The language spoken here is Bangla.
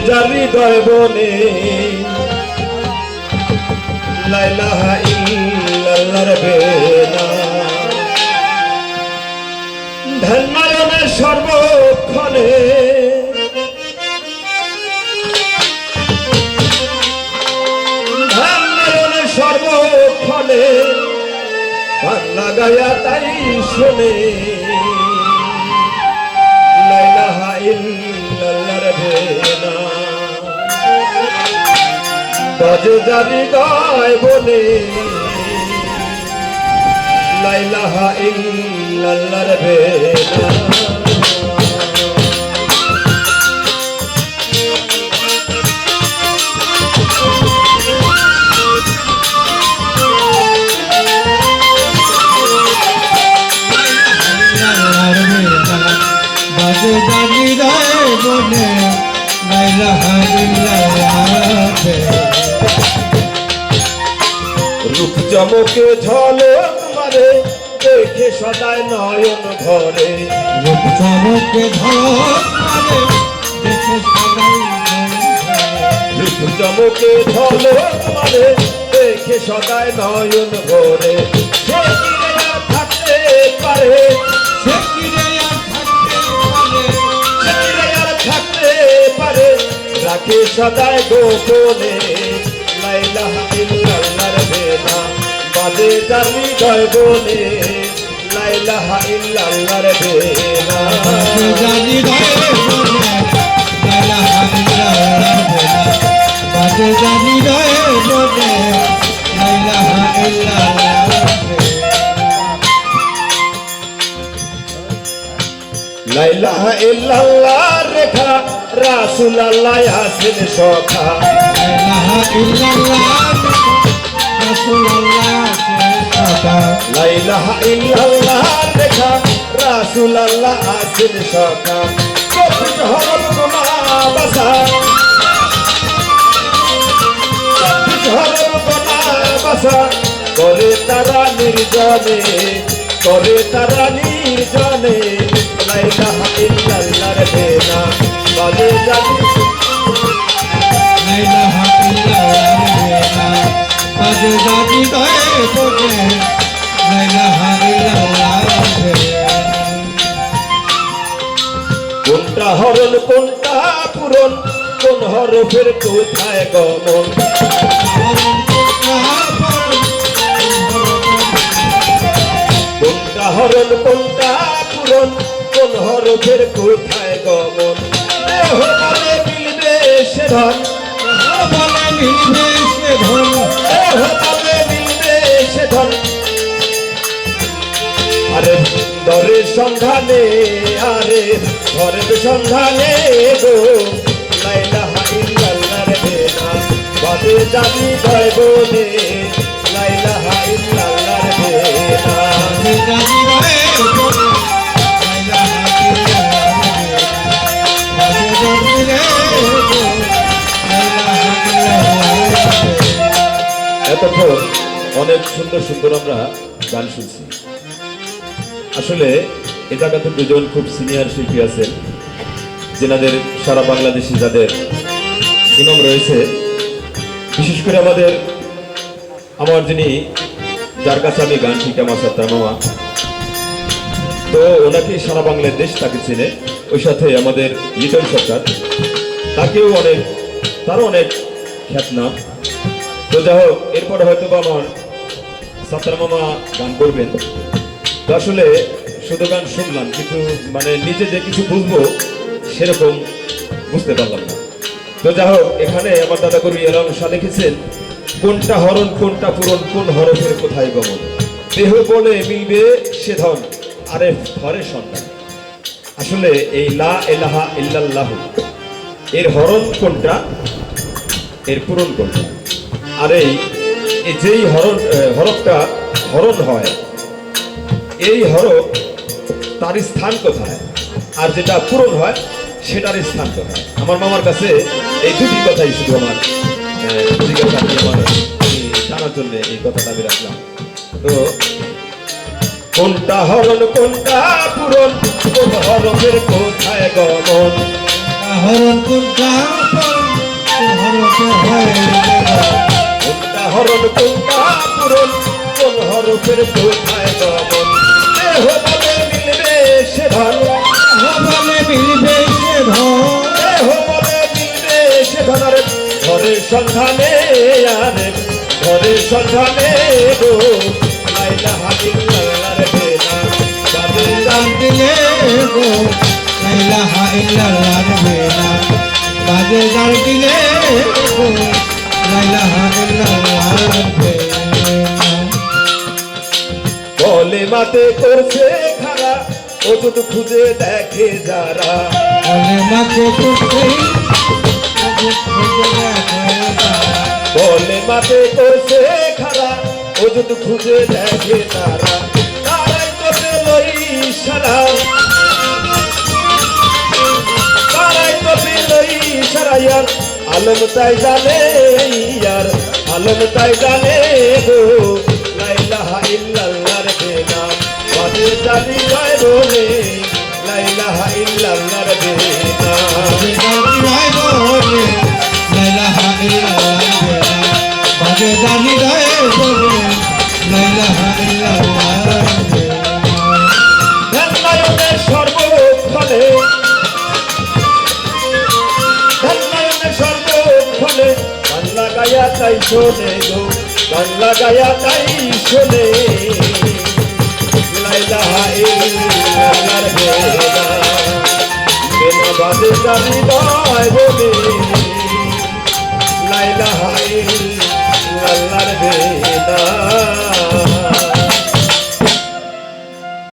যার হৃদয় বনে লাইলাহা ইল্লাল্লাহর বেনা ধর্মায়নের সর্বক্ষণে। ধর্মায়নের সর্বক্ষণে। কান লাগাইয়া তাই শোনে। লাইলাহা ইল্লাল্লাহর বেনা বাজে জানি গায় বলে। লাইলাহা ইল্লাল্লাহর বেনা বাজে জানি রূপ চমকে ঝলক মারে দেখে সদায় নয়ন ভরে। রূপ চমকে মারে দেখে সবাই রূপ চমকে ঝলক মারে দেখে সদায় নয়ন ভরে। থাকতে পারে সদায় গোপনে লাইলাহা ইল্লাল্লাহর বাদে যার হৃদয় বনে লাইলাহা ইল্লাল্লাহর বেনা বাজে জানি রায় বনে লাইলা বাজে রায় বনে লাইলা ইল্লাল্লাহর রেখা রাসূলুল্লাহ হাসিন সখা। ইলাহা ইল্লাল্লাহ লাইলাহা ইল্লাল্লাহর রেখা রাসূলুল্লাহ হাসিন সখা। কপিস হরল গোমা বাসা। বাসা। করে তারা নির্জনে, করে তারা নির্জনে। লাইলাহা ইল্লাল্লাহর বেনা বলে জানি ইলাহা ইল্লাল্লাহ বাজে জানি দয়ে বনে ইলাহা ইল্লাল্লাহ কোনটা হরণ কোনটা পূরণ কোন হরফের কোথায় গমন? কোনটা হরণ কোনটা পূরণ কোন হরফের কোথায় গমন? ধন বলে মিলবে সে ধন বলে মিলবে সে ধন আরে দরের সন্ধানে, আরে ঘরের সন্ধানে গো। লাইলা লাইলাহা রে না বাদে জানি দয় বনে এতক্ষণ অনেক সুন্দর সুন্দর আমরা গান শুনছি। আসলে এ জায়গাতে দুজন খুব সিনিয়র শিল্পী আছেন, যেনাদের সারা বাংলাদেশি যাদের সুনাম রয়েছে, বিশেষ করে আমাদের, আমার যিনি, যার কাছে আমি গান শিখি আমার সাত্তার মামা। তো ওনাকে সারা বাংলার দেশ তাকে চেনে, ওই সাথে আমাদের লিটন সরকার, তাকেও অনেক, তারও অনেক খ্যাতনাম। তো যাই হোক, এরপরে হয়তো বা আমার সাত্তার মামা গান করবেন। তো আসলে শুধু গান শুনলাম, কিন্তু মানে নিজে যে কিছু বুঝব, সেরকম বুঝতে পারলাম না। তো যাই হোক, এখানে আমার দাদা কবি এলাম শাহ লিখেছেন, কোনটা হরণ, কোনটা পূরণ, কোন হরফের কোথায় গমন? দেহ বলে মিলবে সে ধন, আরে ধরে সন্তান। আসলে এই লা এলাহা ইল্লাল্লাহু, এর হরণ কোনটা, এর পূরণ কোনটা? আর এই যেই হরণ হরফটা হরণ হয়, এই হরফ তার স্থান কোথায়? আর যেটা পূরণ হয়, সেটার স্থান কোথায়? আমার মামার কাছে এই দুটি কথাই শুধু আমার জিজ্ঞাসা আমার, আমি জানার জন্য এই কথাটা আমি রাখলাম। তো, কোনটা হরণ, কোনটা পূরণ, কোন হরফের কোথায় গমন? হরণ, কোনটা হয় কোনটা হরণ কোনটা পূরণ কোন হরফের কোথায় গমন বলে মিলবে সে ধন বলে মিলবে সে ধন। বলে মিলবে সে ধনের ঘরের সন্ধানে আরে ঘরের সন্ধানে গো। লাইলা হাদিল লাল্লার বেনা বাবে দাম দিলে গো। লাইলাহা ইল্লাল্লাহর বেনা বাজে গান দিলে গো। লাইলাহা ইল্লাল্লাহর বেনা বলে মাতে করছে খারা ও যদি খুঁজে দেখে যারা। বলে দেখে তারা বলে মাতে করছে খারা ও যদি খুঁজে দেখে তারা। তারাই তো পেল ইশারা তারাই তো পেল ইশারা ইয়ার। আলম তাই জানে ইয়ার। আলম তাই জানে গো লাইলাহা ইল্লাল্লাহর বেনা বাদে জানি গায় বলে লাইলাহা ইল্লাল্লাহর বেনা বাজে জানি গায়ে বলে লাইলাহা ইল্লাল্লাহ ধ্যানায়নের সর্বক্ষণে তাই শোনে গো, বাংলা গায়া তাই শোনে। লাইলাহা ইল্লাল্লাহর বেনা বেনা বাদে জানি গায় বলে লাইলাহা ইল্লাল্লাহর বেনা